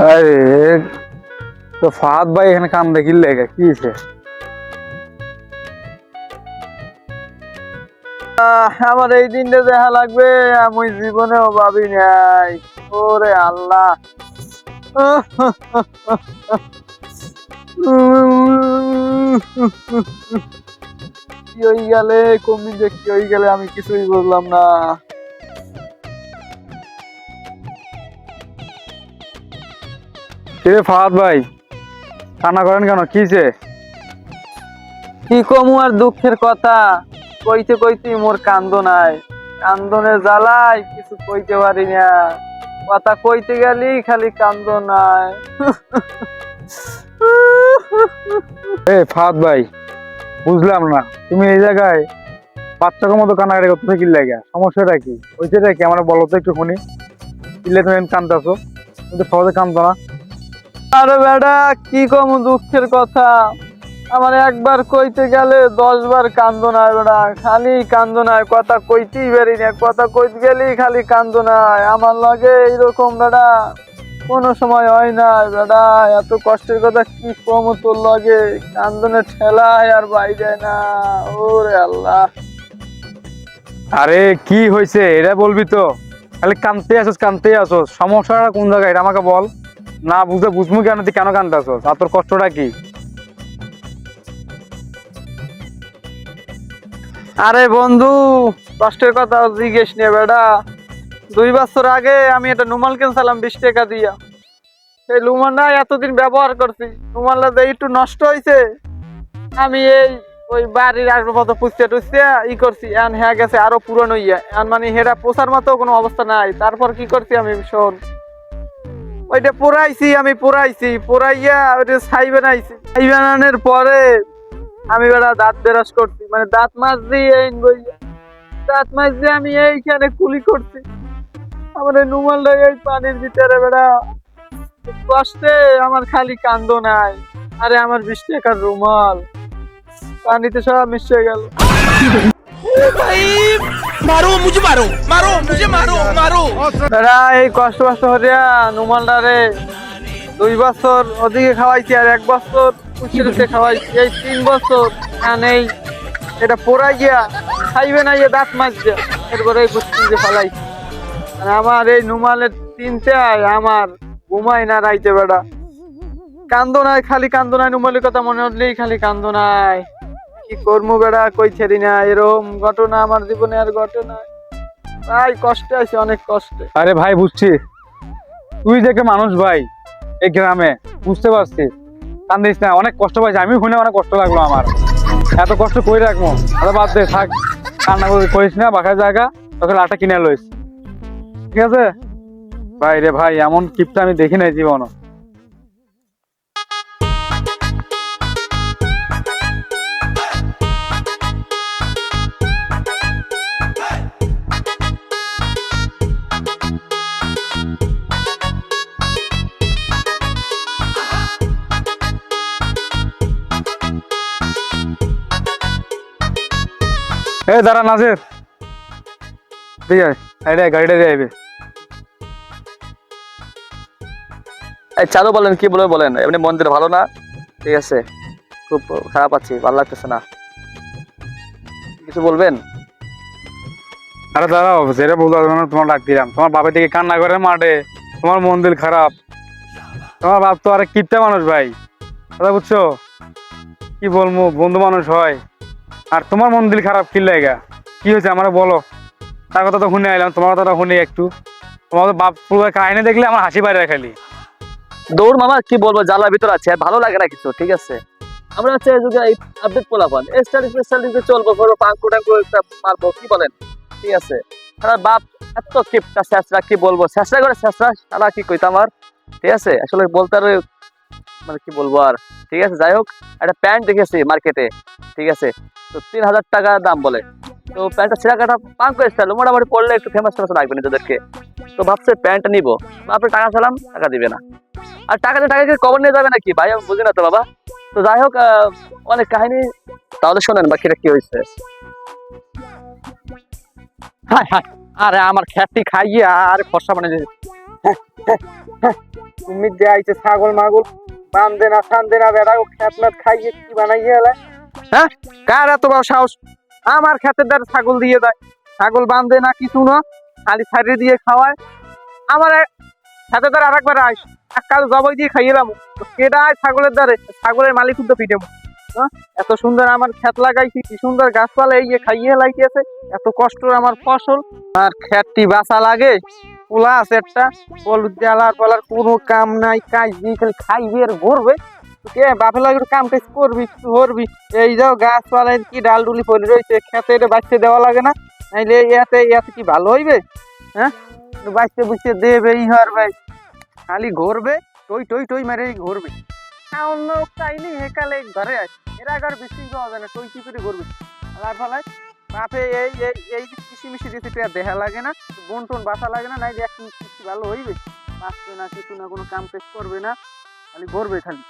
আরে, তো ফাহাদ ভাই এখানে কাম দেখিল লেগে? কি আমার এই দিনটা দেখা লাগবে, আমি জীবনেও ভাবি নাই। ওরে আল্লাহ। কি হয়ে গেলে? কমি যে কি হয়ে গেলে আমি কিছুই বুঝলাম না। কিরে ফাহাদ ভাই কান্না করেন কেন? কিছে কি কমু আর দুঃখের কথা? কইতে কইতে মোর কান্দ নাই কান্দনে জ্বালাই কিছু কইতে পারি না। কথা কইতে গেলি খালি কান্দ নাই এ ফাদ ভাই বুঝলাম না। তুমি এই জায়গায় বাচ্চাকে মতো কান্নাকাটি করতে থাকি লাগা সমস্যাটা কি? ওইটা কি? আমার বলো তো একটু শুনি কিলে তুমি কান্দাছো কিন্তু সহজে কান্দো না। আরে বেটা, কি কম দুঃখের কথা? আমার একবার কইতে গেলে দশ বার কান্দ নাই বেড়া খালি কান্দ নাই কথা কইতেই পারি না, কথা কইতে গেলেই খালি কান্দ নাই আমার লাগে এইরকম বেড়া কোনো সময় হয় না বেড়া এত কষ্টের কথা কি কম তোর লাগে? কান্দনে ঠেলায় আর বাইরে না, ওরে আল্লাহ। আরে, কি হয়েছে এটা বলবি তো? খালি কানতে আসোস কানতে আসোস। সমস্যাটা কোন জায়গায়? এটা আমাকে বল। না বুঝতে বুঝব কেন, তুই কেন কানতে আসোস আর তোর কষ্টটা কি? আরে বন্ধু, কষ্টের কথা জিজ্ঞেস নিয়ে বেটা। দুই বছর আগে আমি একটা নুমাল কিনছিলাম বিশ টাকা দিয়া। সেই লুমানটা এতদিন ব্যবহার করছি নুমালটা যে একটু নষ্ট হয়েছে আমি এই ওই বাড়ির আসবাবপত্র পুষতে টুসতে ই করছি, এন হ্যাঁ গেছে আরও পুরনো ইয়ে। এন মানে হেরা পোষার মতো কোনো অবস্থা নাই। তারপর কি করছি আমি, শোন। ওইটা পোড়াইছি আমি পোড়াইছি পোড়াইয়া ওইটা ছাই বানাইছি। ছাই বানানোর পরে আমি বেড়া দাঁত বেরাস করছি। মানে দাঁত মাছ দিয়ে দাঁত মাছ দিয়ে আমি এইখানে কুলি করছি। আমার নুমালটা এই পানির ভিতরে বেড়া কষ্টে আমার খালি কান্দ নাই। আরে আমার বিশ টাকার রুমাল। পানিতে সব মিশে গেল। কষ্ট কষ্ট হরিয়া নুমালটা রে দুই বছর ওদিকে খাওয়াইছি আর এক বছর কুচিরুতে খাওয়াইছি। এই তিন বছর নেই। এটা পোড়াই গিয়া খাইবে না ইয়ে দাঁত মারছে এরপরে এই কুচিরুতে ফালাইছি। আর আমার এই নুমালের তিনটায় আমার ঘুমাই না রাইতে বেড়া কান্দো নাই, খালি কান্দো নাই, নুমালের কথা মনে হলেই খালি কান্দো নাই। কি করব বেড়া? কই ছেড়ি না এরকম ঘটনা আমার জীবনে আর ঘটনা ভাই, কষ্টে আছে, অনেক কষ্টে। আরে ভাই, বুঝছি। তুই দেখে মানুষ ভাই, এই গ্রামে, বুঝতে পারছি কান্দিস না, অনেক কষ্ট পাইছি। আমি শুনে অনেক কষ্ট লাগল আমার। এত কষ্ট করে রাখব? আরে বাদ দে, থাক। কান্না করে করিস না, বাসার জায়গা, তোকে লাটা কিনে লইস ঠিক আছে? ভাই রে ভাই, এমন কিপটা আমি দেখি নাই জীবনও এ দাঁড়া নাজের। ঠিক আছে সাইডে গাড়িটা দিয়ে আইবে। এই চালু বলেন কি বলে বলেন। এমনি মন্দির ভালো না? ঠিক আছে। খুব খারাপ আছি ভালো লাগতেছে না। কিছু বলবেন? আরে দাঁড়াও যেটা বলতে পারব তোমার ডাক দিলাম। তোমার বাপের দিকে কান্না করে মাঠে তোমার মন্দির খারাপ। তোমার বাপ তো আরে কিপটা মানুষ ভাই। কথা বুঝছ? কি বলব বন্ধু মানুষ হয়। আর তোমার মন দিল খারাপ, কি লাগা? কি হয়েছে আমার বলো? তার কথা তো শুনে আইলাম, তোমার কথাটা শুনি একটু। তোমার বাপ পুরো কাহিনী দেখলে আমার হাসি বাইরে খালি। দৌড় মামা, কি বলব জ্বালার ভিতর আছে ভালো লাগে না কিছু, ঠিক আছে? আমরা এই যুগে আপডেট পোলাপান। স্টাডি স্টাডি চলবো করব পাঙ্কু টাঙ্কু একটা মারবো, কি বলেন? ঠিক আছে? আর বাপ এত কিপটা শেষরা কি বলব? শেষরা করে শেষরা সারা কি কইতাম আর? ঠিক আছে? আসলে বলতে আর মানে কি বলব আর? ঠিক আছে, যাই হোক, একটা প্যান্ট দেখেছি মার্কেটে, ঠিক আছে? তো তিন হাজার টাকা দাম বলে। তো প্যান্টটা ছেঁড়া কাটা পাং করে স্টাইল মোটামুটি পড়লে একটু ফেমাস ফেমাস লাগবে নিজেদেরকে। তো ভাবছে প্যান্টটা নিবো। আপনি টাকা চালাম টাকা দিবে না। আর টাকা দিয়ে টাকা কি কবর নিয়ে যাবে নাকি? ভাই, আমি বুঝি না তো বাবা। তো যাই হোক অনেক কাহিনী। তাহলে শোনেন বা বাকিটা কি হয়েছে? হায় হায়, আরে আমার খ্যাতি খাইয়ে আর ফর্সা বানিয়ে দিয়েছে। তুমি যে ছাগল মাগুল বান্ধে না ছান্দে না বেড়া ও খ্যাত খাইয়ে কি বানাইয়ে এলে? হ্যাঁ? কার এত সাহস? আমার খ্যাতের দ্বারা ছাগল দিয়ে দেয়। ছাগল বান্ধে না কিছু না, খালি ছাড়িয়ে দিয়ে খাওয়ায়। আমার খ্যাতের দ্বারা আরেকবার আইস। এক কাল জবাই দিয়ে খাইয়ে খাইয়েলাম কেডা আয় ছাগলের দ্বারে? ছাগলের মালিক কিন্তু পিঠে হ্যাঁ? এত সুন্দর আমার খ্যাত লাগাইছি, কি সুন্দর গাছপালা এই যে খাইয়ে লাগাইছে এত কষ্ট আমার ফসল। আর খ্যাতটি বাসা লাগে। পোলা আছে একটা। হলুদ জ্বালার পালার কোনো কাম নাই। কাজ দিয়ে খালি খাইবি আর ঘুরবে। কে? বাপে লাগে একটু কাম কাজ করবি, একটু করবি এই যাও গাছপালায় কি ডাল ডুলি পড়ে রয়েছে, খেতে এটা বাঁচতে দেওয়া লাগে না। নাইলে ইয়াতে ইয়াতে কি ভালো হইবে? হ্যাঁ? একটু বাঁচতে বুঝতে দেবে হর ভাই খালি ঘুরবে, টই টই টই মেরে ঘুরবে। অন্য চাইনি হেকালে ঘরে আছে এরা ঘর বেশি হবে না, টই কি করে ঘুরবে। আলার ফলায় বাপে এই এই কৃষি মিশি দিতে পেয়ে দেখা লাগে না, বন টন বাসা লাগে না নাই দেখ কৃষি ভালো হইবে? বাঁচবে না, কিছু না, কোনো কাম কাজ করবে না। খালি ঘুরবে খালি।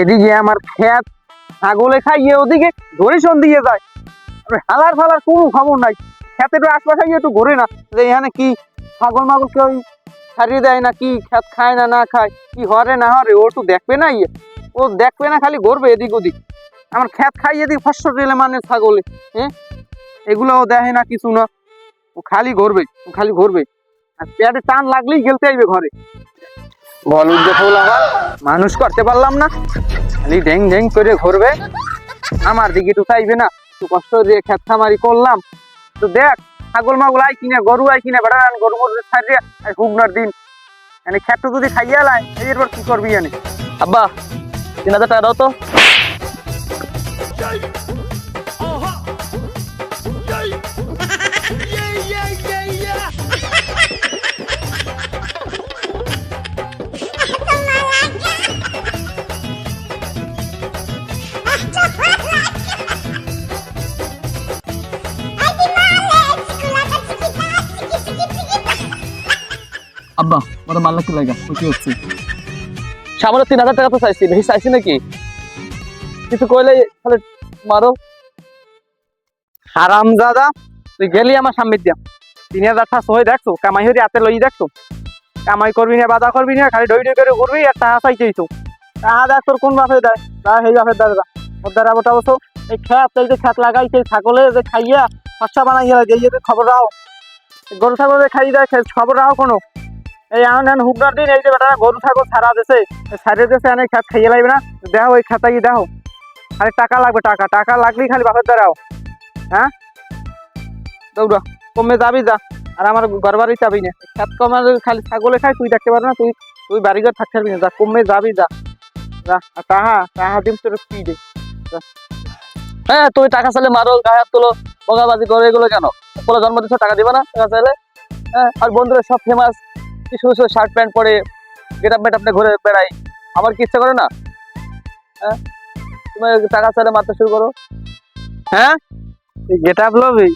এদিকে আমার খেত ছাগলে খাইয়ে ওদিকে দিয়ে যায়। হালার ফালার কোনো খবর নাই। খেতে একটু আশপাশে একটু না। যে এখানে কি ছাগল মাগল কেউ ছাড়িয়ে দেয় না, কি খেত খায় না না খায়, কি হরে না হরে, ও তো দেখবে না ইয়ে। ও দেখবে না, খালি ঘুরবে এদিক ওদিক। আমার খেত খাই এদিক ফসল রেলে মানে ছাগলে হ্যাঁ? এগুলো ও দেখে না কিছু না। ও খালি ঘুরবে, ও খালি ঘুরবে। আর পেটে টান লাগলেই খেলতে আইবে ঘরে। বল উদ্যোগ আমার মানুষ করতে পারলাম না। খালি ঢেং ঢেং করে ঘুরবে। আমার দিকে একটু চাইবে না। একটু কষ্ট দিয়ে খেত খামারি করলাম। তো দেখ ছাগল মাগল আই কিনে গরু আই কিনে বেড়া গরু গরু ছাড়িয়ে আর হুবনার দিন। মানে খেত যদি খাইয়া লাই এরপর কি করবি জানি আব্বা তিন হাজার টাকা দাও তো। আব্বা লাগা হচ্ছে। তিন হাজার টাকা তো চাইছি, বেশি চাইছি নাকি? কিছু কইলে তাহলে মারো। হারাম দাদা তুই গেলি আমার সামনে দিয়া। তিন হাজার দেখছ, কামাই হরি হাতে লই দেখছ। কামাই করবি না বাধা করবি না, খালি ডই ডই করে ঘুরবি আর টাকা চাইতেইছো টাকা দেখ তোর কোন বাপে দেয় তা সেই বাপের দ্বারা দা ওর দ্বারা বটা বসো এই এই যে খেত লাগাইছে ছাগলে যে খাইয়া, খরচা বানাই গেলে যে যে খবর রাও। গরু ছাগলে খাই দেয় খবর রাও কোনো। এই এখন এখন হুকনার দিন, এই যে বেটা গরু, ছাগল ছাড়া দেছে ছাড়িয়ে দেছে অনেক খেত খাইয়ে লাগবে না। দেখো ওই খেতাই দেখো খালি টাকা লাগবে, টাকা টাকা লাগলেই খালি বাপের দ্বারাও হ্যাঁ? দৌড়া, কমে যাবি যা। আর আমার ঘর বাড়ি যাবি না। খেত কমার খালি ছাগলে খাই, তুই দেখতে পারবি না, তুই তুই বাড়ি ঘর থাকতে পারবি না। যা, কমে যাবি যা। যা তাহা তাহা দিম তোর কি দে? হ্যাঁ তুমি টাকা চাইলে মারো গায়ে হাত তোলো। বগাবাজি করো এগুলো কেন? পোলা জন্ম দিচ্ছ টাকা দিবে না, টাকা চাইলে। হ্যাঁ আর বন্ধুরা সব ফেমাস কি সুন্দর সুন্দর শার্ট প্যান্ট পরে গেট আপ মেট আপনি ঘুরে বেড়াই। আমার কি ইচ্ছা করে না? হ্যাঁ? তুমি টাকা চাইলে মারতে শুরু করো। হ্যাঁ? গেট আপ লবি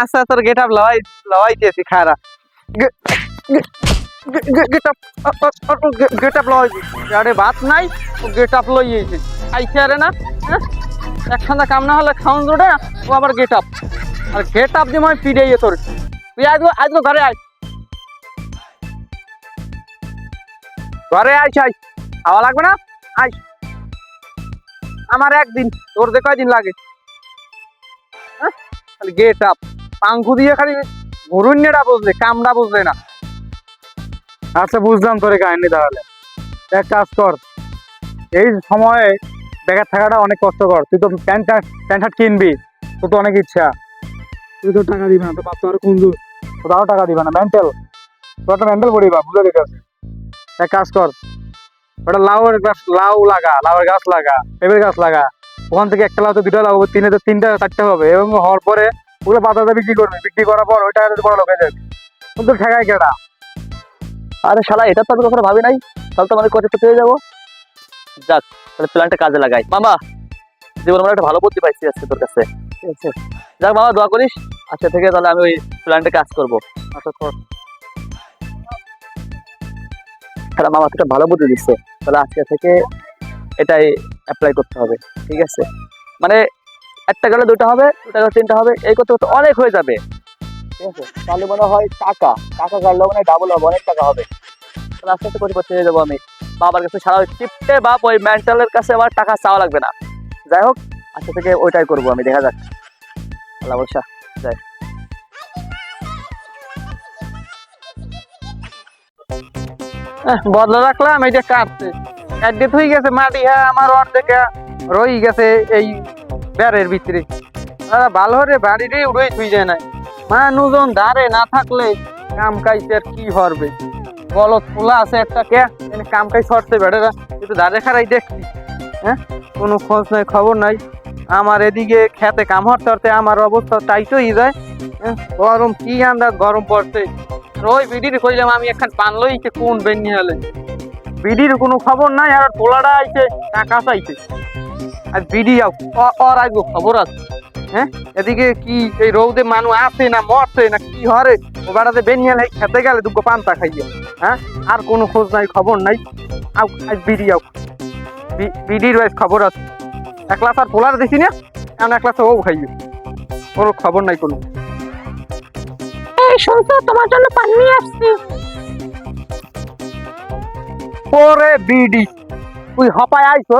আচ্ছা তোর গেট আপ লওয়াই লওয়াইতেছি খারা গেট আপ গেট আপ লওয়াই আরে ভাত নাই, ও গেট আপ লইয়েছে খাইছে আরে না? হ্যাঁ? একখানা কাম না হলে খাউন ও আবার গেট আপ আর গেট আপ দিয়ে মানে ফিরে তোর। তুই আজকে আজকে ঘরে আয়। ঘরে আইস আইস। খাওয়া লাগবে না? আইস। আমার একদিন তোর যে কয়দিন লাগে? হ্যাঁ? খালি গেট আপ পাঙ্কু দিয়ে খালি ঘুরুন্যটা বুঝলে কামড়া বুঝলে না। আচ্ছা বুঝলাম তোর কাহিনী তাহলে। এক কাজ কর। এই সময়ে বেকার থাকাটা অনেক কষ্টকর। তুই তো প্যান্ট প্যান্ট শার্ট কিনবি। তোর তো অনেক ইচ্ছা। তুই তো টাকা দিবে না তো বাপ তো আর কঞ্জুস তোরাও টাকা দিবে না। মেন্টাল তোর একটা মেন্টাল পড়িবা বুঝে দিতে এক কাজ কর ওটা লাউয়ের গাছ লাউ লাগা লাউয়ের গাছ লাগা পেঁপের গাছ লাগা। ওখান থেকে একটা লাভ তো দুটো হবে তিনে তো তিনটা চারটে হবে। এবং হওয়ার পরে ওগুলো বাজারে বিক্রি করবে। বিক্রি করার পর ওইটা বড় লোক যাবে কিন্তু ঠেকায় কেটা আরে শালা এটা তো আমি কখনো ভাবি নাই। তাহলে তো আমাদের কোটি পেয়ে যাব। যাক তাহলে প্ল্যানটা কাজে লাগাই। মামা জীবন মানে একটা ভালো বুদ্ধি পাইছি আজকে তোর কাছে। ঠিক আছে। যাক মামা দোয়া করিস। আচ্ছা থেকে তাহলে আমি ওই প্ল্যানটা কাজ করব। আচ্ছা তাহলে মামা একটা ভালো বুদ্ধি দিচ্ছে। তাহলে আজকে থেকে এটাই অ্যাপ্লাই করতে হবে, ঠিক আছে? মানে একটা গেলে দুটো হবে দুটা গেলে তিনটা হবে, এই করতে করতে অনেক হয়ে যাবে। ঠিক আছে? তাহলে মনে হয় টাকা টাকা কাটলেও মানে ডাবল হবে, অনেক টাকা হবে। তাহলে আস্তে আস্তে করে করতে হয়ে যাব আমি। বাবার কাছে সারা টিপতে বা ওই মেন্টালের কাছে আমার টাকা চাওয়া লাগবে না। যাই হোক, আজকে থেকে ওইটাই করব আমি, দেখা যাক। আল্লাহ বর্ষা যাই। বদলা রাখলাম এইটা কাটছে। একদিন হয়ে গেছে মাটি হ্যাঁ আমার অর্ধেক রই গেছে এই বেড়ের ভিতরে। আরে ভালো রে বাড়িরে উড়ে থুই যায় না মানুষজন দাঁড়ে না থাকলে কাম কাইছে আর কি হরবে গলত খোলা আছে একটা কে? কাম কাই সরতে বেড়েরা। কিন্তু দাঁড়ে খারাই দেখছি। হ্যাঁ কোনো খোঁজ নাই খবর নাই। আমার এদিকে খেতে কাম হরতে হরতে আমার অবস্থা টাইট হয়ে যায়। হ্যাঁ, গরম কি আন্দাজ গরম পড়ছে। ওই বিডির কইলাম আমি একখান পান লইছে কোন বেনি হলে বিডির কোনো খবর নাই আর পোলাটা আইছে, টাকা চাইছে। আর বিডি আও, অ- অর আইবো খবর আছে। হ্যাঁ? এদিকে কি এই রৌদে মানুষ আছে না মরছে না কি হরে? ও বেড়াতে বেনিয়াল খেতে গেলে দুটো পান্তা খাইয়ে। হ্যাঁ? আর কোনো খোঁজ নাই, খবর নাই। আও, আজ বিডি আও। বিডির ওয়াইজ খবর আছে। এক ক্লাস আর পোলার দেখি না এখন এক ক্লাস ও খাইয়ে। ওর খবর নাই কোনো। শুনছো? তোমার জন্য পান আসছি। ওরে বিডি, তুই হপায় আইছো?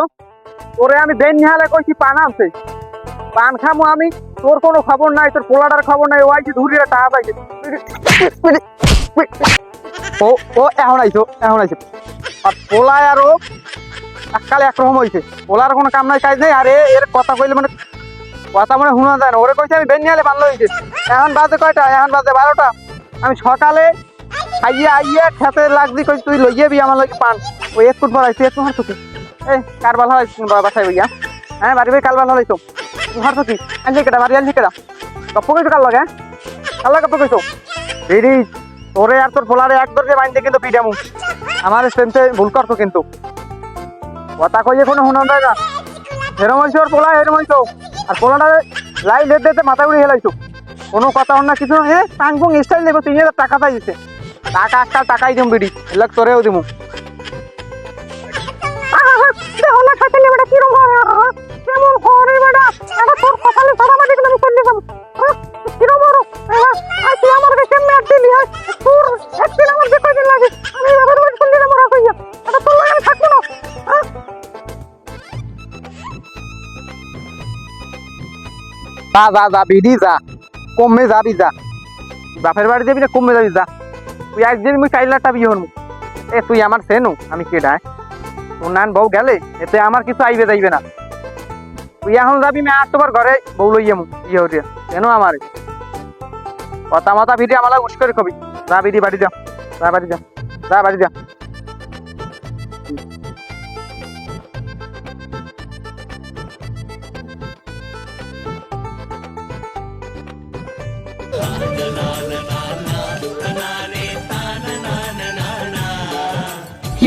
ওরে আমি বেন নিহালে কইছি পান আনছে। পান খামো আমি, তোর কোনো খবর নাই, তোর পোলাটার খবর নাই, ও আইছে ধুরিয়ে টাকা পাইছে ও ও এখন আইছো এখন আইছো। আর পোলায় আর ও এককালে একরকম হইছে। পোলার কোনো কাম নাই, কাজ নেই। আর, এর কথা কইলে মানে কথা মানে শোনা যায় না ওরে কইছে আমি বেন নিহালে বানলো হইছে। এখন বাজে কয়টা? এখন বাজে বারোটা। আমি সকালে আইয়া আইয়া খেতে লাগছি কই তুই লইয়ে বি আমার লগে পান। ওই এক ফুট বাড়াইছি একটু হার তুই এ কার বাল হলাইছিস বাবা বাসায় বইয়া হ্যাঁ বাড়ি কাল হলাইছো তুই হার তুই আনলি কেটা বাড়ি আনলি কেটা গপ্প কইছো কাল লগে কার লগে গপ্প কইছো? বেরি তোরে আর তোর পোলারে এক দরজে বাইন্দে কিন্তু পিটামু আমার সেন্সে ভুল করতো কিন্তু। কথা কইয়ে কোনো শুনা যায় না। এরম হইছো ওর পোলা এরম হইছো আর পোলাটা লাই লেট দিতে মাথা উড়ে হেলাইছো কোনো কথা না কিছু না, হে পুং স্টাইল নেব তিন হাজার টাকা তাই দিছে। টাকা একটা টাকাই দিম বিড়ি এলাক তোরেও দিমু। কেমন করে বেটা। যা যা যা বিড়ি যা, কমে যাবি যা। বাপের বাড়ি যাবি না, কমে যাবি যা। তুই একদিন মুই কাইলাটা বিয়ে হনমু এ, তুই আমার সেনু, আমি কে ডায় বউ গেলে, এতে আমার কিছু আইবে যাইবে না। তুই এখন যাবি মে আটবার ঘরে বউ লইয়ে মু বিয়ে হরিয়া কেন আমার। কথা মাথা ভিড়ি আমার উস করে কবি। যা বিড়ি বাড়ি যা যা, বাড়ি যা যা, বাড়ি যা।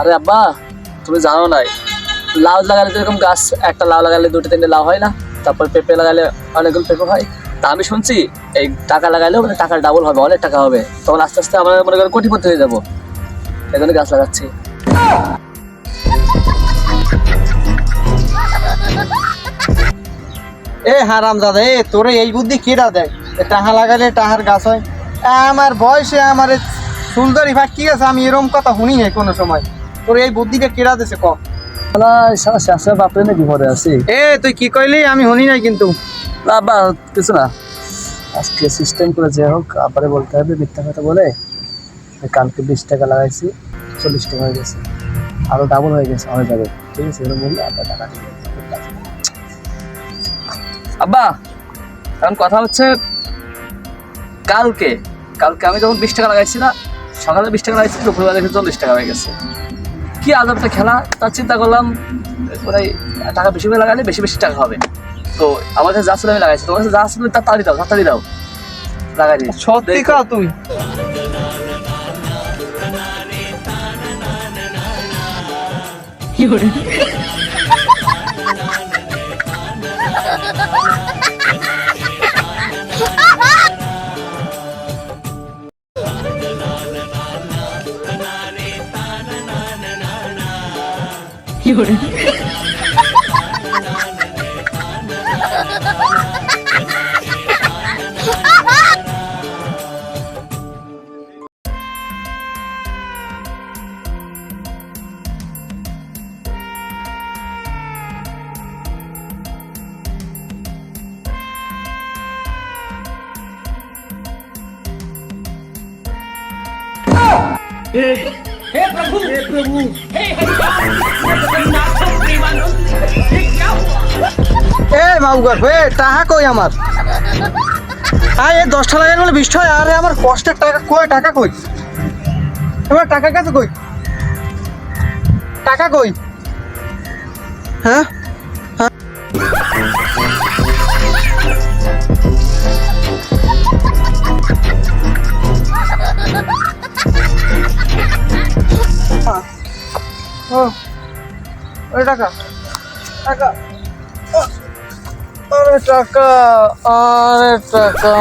আরে আব্বা, তুমি জানো নাই। লাউ লাগালে যেরকম গাছ, একটা লাউ লাগালে দুটো তিনটে লাউ হয় না। তারপর পেঁপে লাগালে অনেকগুলো পেঁপে হয়। তা আমি শুনছি, এই টাকা লাগালেও মানে টাকা ডাবল হবে, অনেক টাকা হবে। তখন আস্তে আস্তে আমরা মনে করেন কোটিপতি হয়ে যাব। এই জন্য গাছ লাগাচ্ছি। এ হারাম দাদা, এ তোরে এই বুদ্ধি কেডা দেয়? টাহা লাগালে টাহার গাছ হয়। আমার বয়সে আমার সুন্দরী ভাই কি আছে? আমি এরকম কথা শুনি নাই কোনো সময়। তোর এই বুদ্ধিটা কেডা দিছে ক? শালা বাপরে না বিপদে আছি। এ তুই কি কইলি? আমি শুনি নাই কিন্তু। না কিছু না। আজকে সিস্টেম করে যে হোক আবারে বলতে হবে মিথ্যা কথা বলে। কালকে বিশ টাকা লাগাইছি চল্লিশ টাকা হয়ে গেছে। আরও ডাবল হয়ে গেছে হয়ে যাবে। ঠিক আছে এরকম বললে আব্বা টাকা আব্বা এখন কথা হচ্ছে কালকে। কালকে আমি যখন বিশ টাকা লাগাইছি না সকালে বিশ টাকা লাগাইছি দুপুরবেলা চল্লিশ টাকা হয়ে গেছে। কি আদরটা খেলা তার চিন্তা করলাম ওরাই টাকা বেশি করে লাগালে বেশি বেশি টাকা হবে। তো আমার কাছে যা ছিল আমি লাগাইছি তোমার কাছে যা ছিল তা তাড়ি দাও তাড়াতাড়ি দাও। লাগাই দিই সত্যি কা তুই করে Yeah. এ বাবুগার এ টাকা কই আমার? আয়, এ দশটা লাগাই বলে বিশটা হয় আরে আমার কষ্টের টাকা কই টাকা কই? এবার টাকা কাছে কই? টাকা কই? হ্যাঁ? টাকা। টাকা। আরে টাকা আরে টাকা